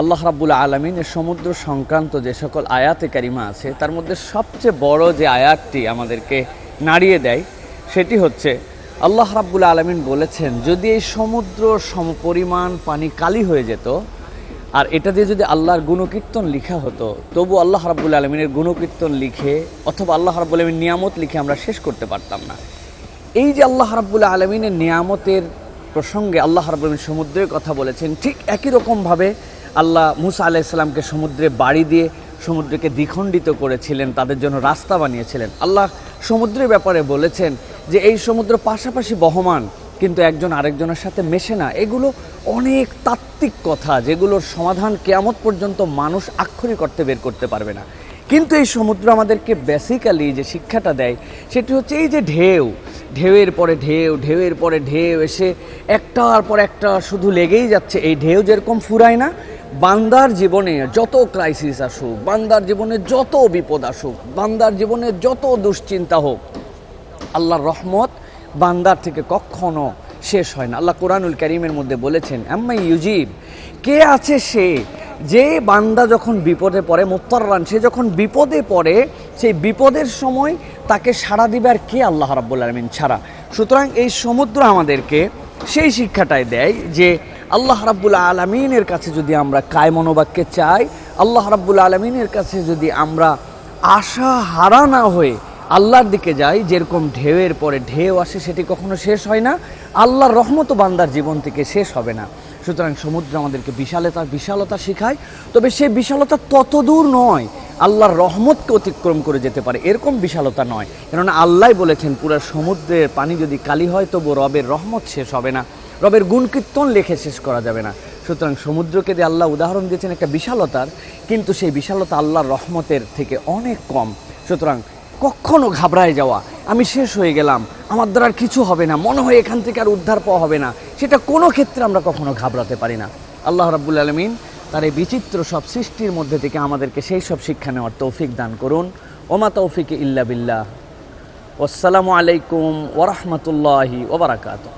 আল্লাহ রাব্বুল আলমিনের সমুদ্র সংক্রান্ত যে সকল আয়াতে কারিমা আছে, তার মধ্যে সবচেয়ে বড় যে আয়াতটি আমাদেরকে নাড়িয়ে দেয়, সেটি হচ্ছে, আল্লাহ রাব্বুল আলমিন বলেছেন, যদি এই সমুদ্র সমপরিমাণ পানি কালি হয়ে যেত, আর এটা দিয়ে যদি আল্লাহর গুণকীর্তন লিখা হতো, তবু আল্লাহ রাব্বুল আলমিনের গুণকীর্তন লিখে অথবা আল্লাহ রাব্বুল আলমিন নিয়ামত লিখে আমরা শেষ করতে পারতাম না। এই যে আল্লাহ রাব্বুল আলমিনের নিয়ামতের প্রসঙ্গে আল্লাহ রাব্বুল আলমিন সমুদ্রের কথা বলেছেন, ঠিক একই রকমভাবে আল্লাহ মুসা আলাইসাল্লামকে সমুদ্রে বাড়ি দিয়ে সমুদ্রকে দ্বিখণ্ডিত করেছিলেন, তাদের জন্য রাস্তা বানিয়েছিলেন। আল্লাহ সমুদ্রের ব্যাপারে বলেছেন যে, এই সমুদ্র পাশাপাশি বহমান, কিন্তু একজন আরেকজনের সাথে মেশে না। এগুলো অনেক তাত্ত্বিক কথা, যেগুলোর সমাধান কেয়ামত পর্যন্ত মানুষ আক্ষরিক অর্থে বের করতে পারবে না। কিন্তু এই সমুদ্র আমাদেরকে বেসিক্যালি যে শিক্ষাটা দেয়, সেটি হচ্ছে এই যে ঢেউ। ঢেউয়ের পরে ঢেউ, ঢেউয়ের পরে ঢেউ এসে একটার পর একটা শুধু লেগেই যাচ্ছে। এই ঢেউ যেরকম ফুরায় না বান্দার জীবনে যত ক্রাইসিস আসুক, বান্দার জীবনে যত বিপদ আসুক, বান্দার জীবনে যত দুশ্চিন্তা হোক, আল্লাহর রহমত বান্দার থেকে কখনো শেষ হয় না। আল্লাহ কোরআনুল করিমের মধ্যে বলেছেন, আম্মা ইউজিব, কে আছে সে যে বান্দা যখন বিপদে পড়ে মোত্তারান সে যখন বিপদে পড়ে, সেই বিপদের সময় তাকে সাড়া দিবে আর কে আল্লাহ রাব্বুল আলমিন ছাড়া? সুতরাং এই সমুদ্র আমাদেরকে সেই শিক্ষাটাই দেয় যে আল্লাহ রাব্বুল আলমিনের কাছে যদি আমরা কায় মনোবাক্যে চাই, আল্লাহ রাব্বুল আলমিনের কাছে যদি আমরা আশা হারা না হয়ে আল্লাহর দিকে যাই, যেরকম ঢেউয়ের পরে ঢেউ আসে, সেটি কখনো শেষ হয় না। আল্লাহর রহমত বান্দার জীবন থেকে শেষ হবে না। সুতরাং সমুদ্র আমাদেরকে বিশালতা বিশালতা শেখায়। তবে সেই বিশালতা তত দূর নয়, আল্লাহর রহমতকে অতিক্রম করে যেতে পারে। এরকম বিশালতা নয়। কেননা আল্লাহ বলেছেন, পুরো সমুদ্রের পানি যদি কালি হয় তবু রবের রহমত শেষ হবে না। রবের গুণকীর্তন লেখে শেষ করা যাবে না। সুতরাং সমুদ্রকে দিয়ে আল্লাহ উদাহরণ দিয়েছেন একটা বিশালতার, কিন্তু সেই বিশালতা আল্লাহর রহমতের থেকে অনেক কম। সুতরাং কখনো ঘাবড়ায় যাওয়া, আমি শেষ হয়ে গেলাম, আমার দ্বারা আর কিছু হবে না, মনে হয় এখান থেকে আর উদ্ধার পাওয়া হবে না, সেটা কোনো ক্ষেত্রে আমরা কখনো ঘাবড়াতে পারি না। আল্লাহ রাব্বুল আলমিন তার এই বিচিত্র সব সৃষ্টির মধ্যে থেকে আমাদেরকে সেই সব শিক্ষা নেওয়ার তৌফিক দান করুন। ওমা তৌফিক ইল্লা বিল্লাহ। আসসালামু আলাইকুম ওরহমতুল্লাহি ওবরাকাতুহ